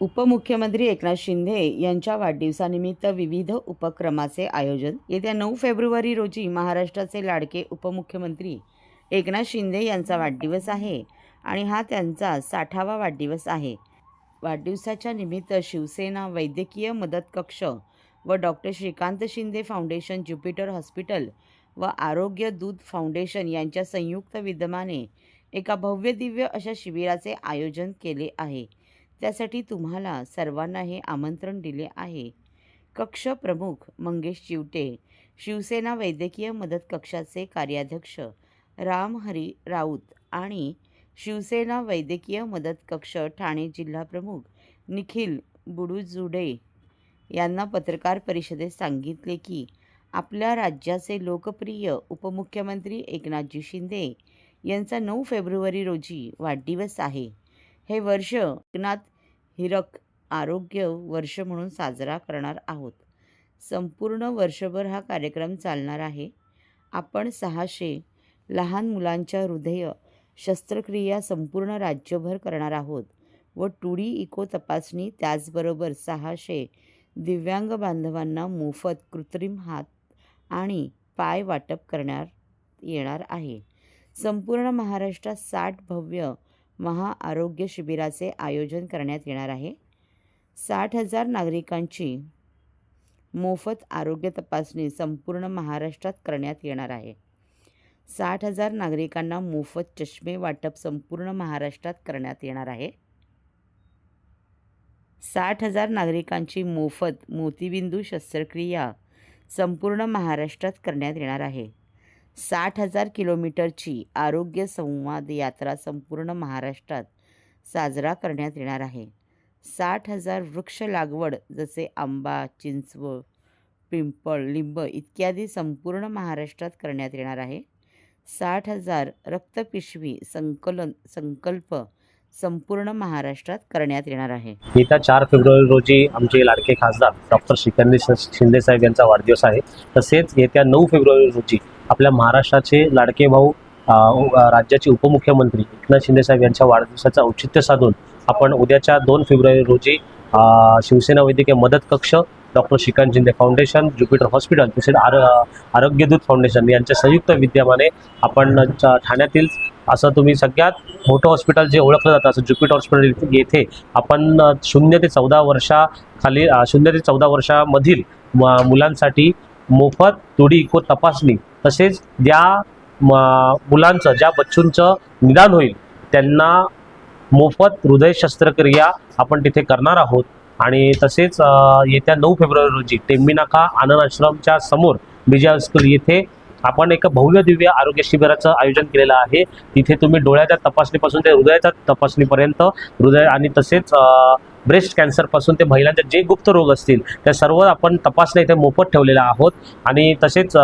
उपमुख्यमंत्री एकनाथ शिंदे यांच्या वाढदिवसानिमित्त विविध उपक्रमाचे आयोजन. येत्या नऊ फेब्रुवारी रोजी महाराष्ट्राचे लाडके उपमुख्यमंत्री एकनाथ शिंदे यांचा वाढदिवस आहे आणि हा त्यांचा साठावा वाढदिवस आहे. वाढदिवसाच्या निमित्त शिवसेना वैद्यकीय मदत कक्ष व doctor Shrikant Shinde foundation Jupiter hospital व आरोग्य दूत फाउंडेशन यांच्या संयुक्त विद्यमाने एका भव्य दिव्य अशा शिबिराचे आयोजन केले आहे. त्यासाठी तुम्हाला सर्वांना हे आमंत्रण दिले आहे. कक्ष प्रमुख मंगेश चिवटे शिवसेना वैद्यकीय मदत कक्षाचे कार्याध्यक्ष राम हरी राऊत आणि शिवसेना वैद्यकीय मदत कक्ष ठाणे जिल्हा प्रमुख निखिल बुडुजुडे यांना पत्रकार परिषदेत सांगितले की आपल्या राज्याचे लोकप्रिय उपमुख्यमंत्री एकनाथजी शिंदे यांचा नऊ फेब्रुवारी रोजी वाढदिवस आहे. हे वर्ष एकनाथ हिरक आरोग्य वर्ष म्हणून साजरा करणार आहोत. संपूर्ण वर्षभर हा कार्यक्रम चालणार आहे. आपण सहाशे लहान मुलांच्या हृदय शस्त्रक्रिया संपूर्ण राज्यभर करणार आहोत व टुडी इको तपासणी त्याचबरोबर सहाशे दिव्यांग बांधवांना मोफत कृत्रिम हात आणि पाय वाटप करण्यात येणार आहे. संपूर्ण महाराष्ट्रात साठ भव्य महाआरोग्य शिबिराचे आयोजन करण्यात येणार आहे. साठ हजार नागरिकांची मोफत आरोग्य तपासणी संपूर्ण महाराष्ट्रात करण्यात येणार आहे. साठ हजार नागरिकांना मोफत चष्मे वाटप संपूर्ण महाराष्ट्रात करण्यात येणार आहे. साठ हजार नागरिकांची मोफत मोतीबिंदू शस्त्रक्रिया संपूर्ण महाराष्ट्रात करण्यात येणार आहे. साठ हजार किलोमीटरची आरोग्य संवाद यात्रा संपूर्ण महाराष्ट्रात साजरा करण्यात येणार आहे. साठ हजार वृक्ष लागवड जसे आंबा चिंचव पिंपळ लिंब इत्यादी संपूर्ण महाराष्ट्रात करण्यात येणार आहे. साठ हजार रक्तपिशवी संकलन संकल्प संपूर्ण महाराष्ट्रात करण्यात येणार आहे. येत्या चार फेब्रुवारी रोजी आमचे लाडके खासदार डॉक्टर श्रीकांत शिंदे साहेब यांचा वाढदिवस आहे. तसेच येत्या नऊ फेब्रुवारी रोजी आपल्या महाराष्ट्राचे लाडके भाऊ राज्याचे उपमुख्यमंत्री एकनाथ शिंदेसाहेब यांच्या वाढदिवसाचं औचित्य साधून आपण उद्याच्या दोन फेब्रुवारी रोजी शिवसेना वैद्यकीय मदत कक्ष doctor Shrikant Shinde foundation Jupiter hospital तसेच आर आरोग्यदूत फाउंडेशन यांच्या संयुक्त विद्यमाने आपण ठाण्यातील असं तुम्ही सगळ्यात मोठं हॉस्पिटल जे ओळखलं जातं असं ज्युपिटर हॉस्पिटल येथे आपण शून्य ते चौदा वर्षाखाली शून्य ते चौदा वर्षामधील म- मुलांसाठी मोफत तुडी इको तपासणी तसेच ज्या मुलांचं ज्या बच्चूंचं निदान होईल त्यांना मोफत हृदय शस्त्रक्रिया आपण तिथे करणार आहोत. आणि तसेच येत्या नऊ फेब्रुवारी रोजी टेंबीनाका आनंद आश्रमच्या समोर विजय स्कूल येथे आपण एक भव्य दिव्य आरोग्य शिबिराचं आयोजन केलेलं आहे. तिथे तुम्ही डोळ्याच्या तपासणीपासून ते हृदयाच्या तपासणीपर्यंत हृदय आणि तसेच ब्रेस्ट कॅन्सरपासून ते महिलांचे जे गुप्त रोग असतील त्या सर्व आपण तपासण्या इथे मोफत ठेवलेल्या आहोत. आणि तसेच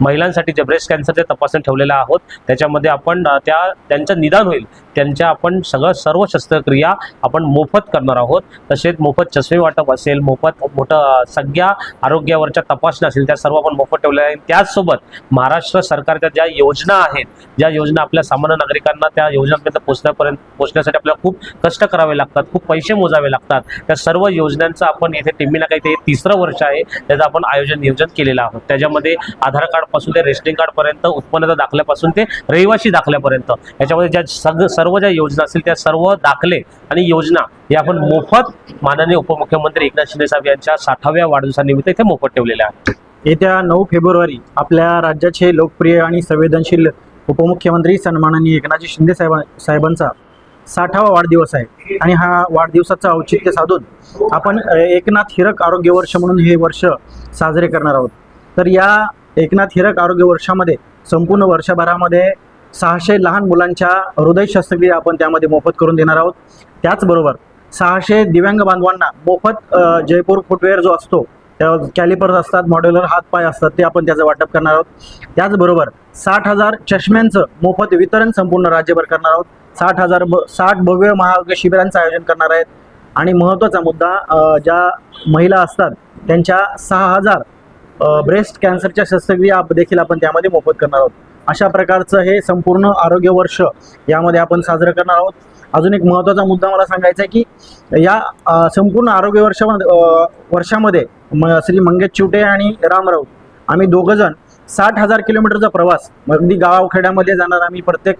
महिलांसाठी जे ब्रेस्ट कॅन्सरचे तपासण्या ठेवलेल्या आहोत त्याच्यामध्ये आपण त्या त्यांचं निदान होईल. त्यांच्या आपण सगळं सर्व शस्त्रक्रिया आपण मोफत करणार आहोत. तसेच मोफत चष्मे वाटप असेल मोफत मोठं सगळ्या आरोग्यावरच्या तपासण्या असेल त्या सर्व आपण मोफत ठेवलेल्या आहेत. त्याचसोबत महाराष्ट्र सरकारच्या ज्या योजना आहेत ज्या योजना आपल्या सामान्य नागरिकांना त्या योजनांपर्यंत पोचण्यापर्यंत पोचण्यासाठी आपल्याला खूप कष्ट करावे लागतात खूप पैसे मोजावे लागतात. त्या सर्व योजनांचं आपण येथे टिंबिनाका काही ते तिसरं वर्ष आहे त्याचं आपण आयोजन नियोजन केलेलं आहोत. त्याच्यामध्ये आधार कार्ड पासून ते रेशनिंग कार्ड पर्यंत उत्पन्नाच्या दाखल्यापासून ते रहिवासी दाखल्यापर्यंत. याच्यामध्ये ज्या सग सर्व ज्या योजना असतील त्या सर्व दाखले आणि योजना या आपण मोफत माननीय उपमुख्यमंत्री एकनाथ शिंदे साहेब यांच्या साठाव्या वाढदिवसानिमित्त इथे मोफत ठेवलेल्या आहेत. येत्या नऊ फेब्रुवारी आपल्या राज्याचे लोकप्रिय आणि संवेदनशील उपमुख्यमंत्री सन्माननीय एकनाथजी शिंदे साहेब साहेबांचा साठावा वाढदिवस आहे. आणि हा वाढदिवसाचं औचित्य साधून आपण एकनाथ हिरक आरोग्य वर्ष म्हणून हे वर्ष साजरे करणार आहोत. तर या एकनाथ हिरक आरोग्य वर्षामध्ये संपूर्ण वर्षभरामध्ये सहाशे लहान मुलांच्या हृदय शस्त्रक्रिया आपण त्यामध्ये मोफत करून देणार आहोत. त्याचबरोबर सहाशे दिव्यांग बांधवांना मोफत जयपूर फुटवेअर जो असतो त्या कॅलिपर्स असतात मॉड्युलर हातपाय असतात ते आपण त्याचं वाटप करणार आहोत. त्याचबरोबर साठ हजार चष्म्यांचं मोफत वितरण संपूर्ण राज्यभर करणार आहोत. साठ हजार साठ भव्य महाआरोग्य शिबिरांचं आयोजन करणार आहेत. आणि महत्त्वाचा मुद्दा ज्या महिला असतात त्यांच्या सहा हजार ब्रेस्ट कॅन्सरच्या शस्त्रक्रिया देखील आपण त्यामध्ये मोफत करणार आहोत. अशा प्रकारचं हे संपूर्ण आरोग्य वर्ष यामध्ये आपण साजरं करणार आहोत. अजून एक महत्त्वाचा मुद्दा मला सांगायचा आहे की या संपूर्ण आरोग्य वर्षामध्ये वर्षामध्ये म श्री मंगेश चिवटे आणि रामराव आम्ही दोघं जण साठ हजार किलोमीटरचा प्रवास मग अगदी गावखेड्यामध्ये जाणार आम्ही प्रत्येक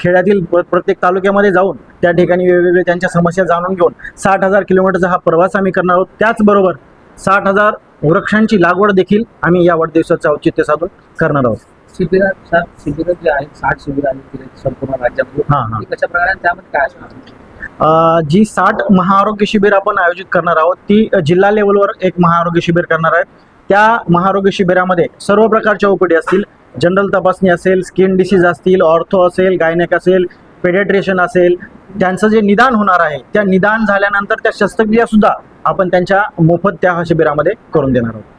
खेड्यातील प्र- प्रत्येक तालुक्यामध्ये जाऊन त्या ठिकाणी वेगवेगळे त्यांच्या समस्या जाणून घेऊन साठ हजार किलोमीटरचा हा प्रवास आम्ही करणार आहोत. त्याचबरोबर साठ हजार वृक्षांची लागवड देखील आम्ही या वाढदिवसाचं औचित्य साधून करणार आहोत. शिबिरात सात शिबिरं जी आहेत साठ शिबिरं आहेत तिथे संपूर्ण राज्यामध्ये. हां हां. ती कशा प्रकारे आणि त्यामध्ये काय असणार? अ, जी साठ महाआरोग्य शिबिर आपण आयोजित करणार आहोत ती जिल्हा लेवलवर एक महाआरोग्य शिबिर करणार आहेत त्या महाआरोग्य शिबिरामध्ये सर्व प्रकारच्या ओपीडी असतील जनरल तपासणी असेल स्किन डिसीज असतील ऑर्थो असेल गायनेक असेल पेडेट्रेशन असेल त्यांचं जे निदान होणार आहे त्या निदान झाल्यानंतर त्या शस्त्रक्रिया सुद्धा आपण त्यांच्या मोफत त्या शिबिरामध्ये करून देणार आहोत.